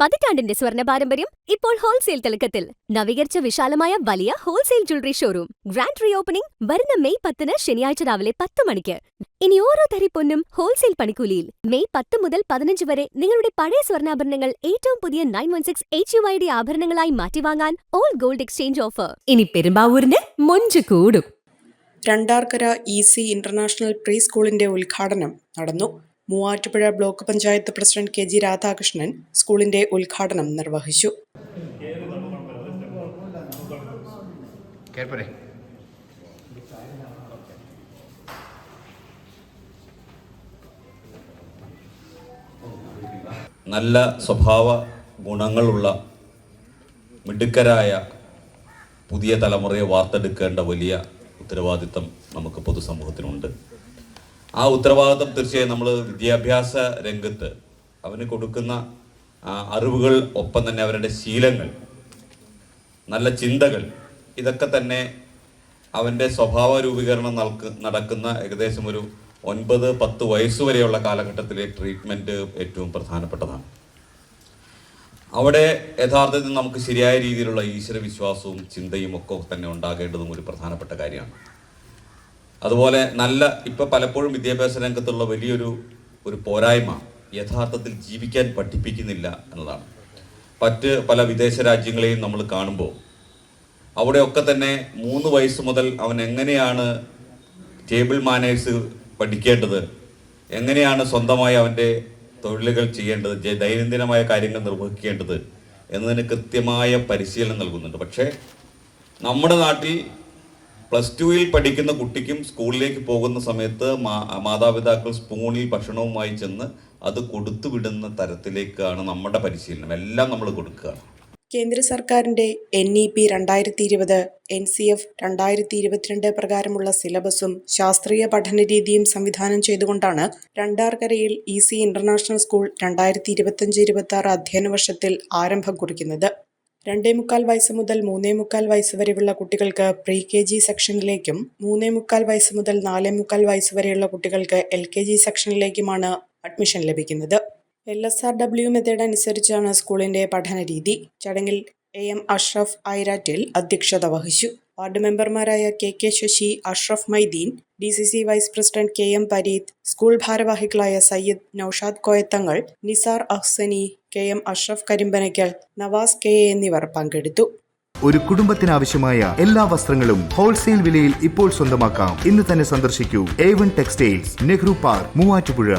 പതിറ്റാണ്ടിന്റെ സ്വർണ പാരമ്പര്യം ഇപ്പോൾ ഹോൾസെയിൽ തിളക്കത്തിൽ. നവീകരിച്ച വിശാലമായ വലിയ wholesale jewellery showroom. Grand reopening വരുന്ന മെയ് പത്തിന് ശനിയാഴ്ച രാവിലെ പത്ത് മണിക്ക്. ഇനി ഓരോ തരി പൊന്നും ഹോൾസെയിൽ പണിക്കൂലിയിൽ. മെയ് പത്ത് മുതൽ പതിനഞ്ച് വരെ നിങ്ങളുടെ പഴയ സ്വർണാഭരണങ്ങൾ ഏറ്റവും പുതിയ nine one six H U I D ആഭരണങ്ങളായി മാറ്റി വാങ്ങാൻ ഓൾ ഗോൾഡ് എക്സ്ചേഞ്ച് ഓഫർ. ഇനി പെരുമ്പാവൂരിന് മൊഞ്ച് കൂടും. Randarkara E C international pre സ്കൂളിന്റെ ഉദ്ഘാടനം നടന്നു. Muvattupuzha block panchayat president K G Radhakrishnan സ്കൂളിന്റെ ഉദ്ഘാടനം നിർവഹിച്ചു. നല്ല സ്വഭാവ ഗുണങ്ങളുള്ള മിടുക്കരായ പുതിയ തലമുറയെ വാർത്തെടുക്കേണ്ട വലിയ ഉത്തരവാദിത്തം നമുക്ക് പൊതുസമൂഹത്തിനുണ്ട്. ആ ഉത്തരവാദിത്വം തീർച്ചയായും നമ്മൾ വിദ്യാഭ്യാസ രംഗത്ത് അവന് കൊടുക്കുന്ന അറിവുകൾ ഒപ്പം തന്നെ അവരുടെ ശീലങ്ങൾ നല്ല ചിന്തകൾ ഇതൊക്കെ തന്നെ അവന്റെ സ്വഭാവ രൂപീകരണം നൽക നടക്കുന്ന ഏകദേശം ഒരു ഒൻപത് പത്ത് വയസ്സ് വരെയുള്ള കാലഘട്ടത്തിലെ ട്രീറ്റ്മെന്റ് ഏറ്റവും പ്രധാനപ്പെട്ടതാണ്. അവിടെ യഥാർത്ഥത്തിൽ നമുക്ക് ശരിയായ രീതിയിലുള്ള ഈശ്വര വിശ്വാസവും ചിന്തയും ഒക്കെ തന്നെ ഉണ്ടാകേണ്ടതും ഒരു പ്രധാനപ്പെട്ട കാര്യമാണ്. അതുപോലെ നല്ല ഇപ്പൊ പലപ്പോഴും വിദ്യാഭ്യാസ രംഗത്തുള്ള വലിയൊരു ഒരു പോരായ്മ യഥാർത്ഥത്തിൽ ജീവിക്കാൻ പഠിപ്പിക്കുന്നില്ല എന്നതാണ്. മറ്റ് പല വിദേശ രാജ്യങ്ങളെയും നമ്മൾ കാണുമ്പോൾ അവിടെയൊക്കെ തന്നെ മൂന്ന് വയസ്സ് മുതൽ അവൻ എങ്ങനെയാണ് ടേബിൾ മാനേഴ്സ് പഠിക്കേണ്ടത് എങ്ങനെയാണ് സ്വന്തമായി അവന്റെ തൊഴിലുകൾ ചെയ്യേണ്ടത് ദൈനംദിനമായ കാര്യങ്ങൾ നിർവഹിക്കേണ്ടത് എന്നതിന് കൃത്യമായ പരിശീലനം നൽകുന്നുണ്ട്. പക്ഷേ നമ്മുടെ നാട്ടിൽ പ്ലസ് ടുവിൽ പഠിക്കുന്ന കുട്ടിക്കും സ്കൂളിലേക്ക് പോകുന്ന സമയത്ത് മാതാപിതാക്കൾ സ്പൂണിൽ ഭക്ഷണവുമായി ചെന്ന് അത് കൊടുത്തു വിടുന്ന തരത്തിലേക്കാണ് നമ്മുടെ പരിശീലനം. എല്ലാം നമ്മൾ കൊടുക്കുകയാണ് കേന്ദ്ര സർക്കാരിന്റെ എൻ ഇ പി രണ്ടായിരത്തി ഇരുപത് എൻ സി എഫ് രണ്ടായിരത്തി ഇരുപത്തിരണ്ട് പ്രകാരമുള്ള സിലബസും ശാസ്ത്രീയ പഠന രീതിയും സംവിധാനം ചെയ്തുകൊണ്ടാണ് രണ്ടാർക്കരയിൽ ഇ സി ഇന്റർനാഷണൽ സ്കൂൾ രണ്ടായിരത്തി ഇരുപത്തിയഞ്ച് ഇരുപത്തി ആറ് അധ്യയന വർഷത്തിൽ ആരംഭം കുറിക്കുന്നത്. രണ്ടേ മുക്കാൽ വയസ്സ് മുതൽ മൂന്നേ മുക്കാൽ വയസ്സ് വരെയുള്ള കുട്ടികൾക്ക് പ്രീ കെ ജി സെക്ഷനിലേക്കും മൂന്നേ മുക്കാൽ വയസ്സ് മുതൽ നാലേ മുക്കാൽ വയസ്സ് വരെയുള്ള കുട്ടികൾക്ക് എൽ കെ ജി സെക്ഷനിലേക്കുമാണ് അഡ്മിഷൻ ലഭിക്കുന്നത്. L S R W method അനുസരിച്ചാണ് സ്കൂളിന്റെ പഠന രീതി ചടങ്ങിൽ എ. എം. അഷ്റഫ് ഐരാറ്റിൽ അധ്യക്ഷത വഹിച്ചു. വാർഡ് മെമ്പർമാരായ K K Sasi Ashraf Maideen D C C vice president K M Pareeth school ഭാരവാഹികളായ Sayyid Naushad Koyathangal Nisar Ahsani K M Ashraf Karimpanakkal Navas K എന്നിവർ പങ്കെടുത്തു. ഒരു കുടുംബത്തിനാവശ്യമായ എല്ലാ വസ്ത്രങ്ങളും ഹോൾസെയിൽ വിലയിൽ ഇപ്പോൾ സ്വന്തമാക്കാം. ഇന്ന് തന്നെ സന്ദർശിക്കൂ. A one textiles Nehru park Muvattupuzha.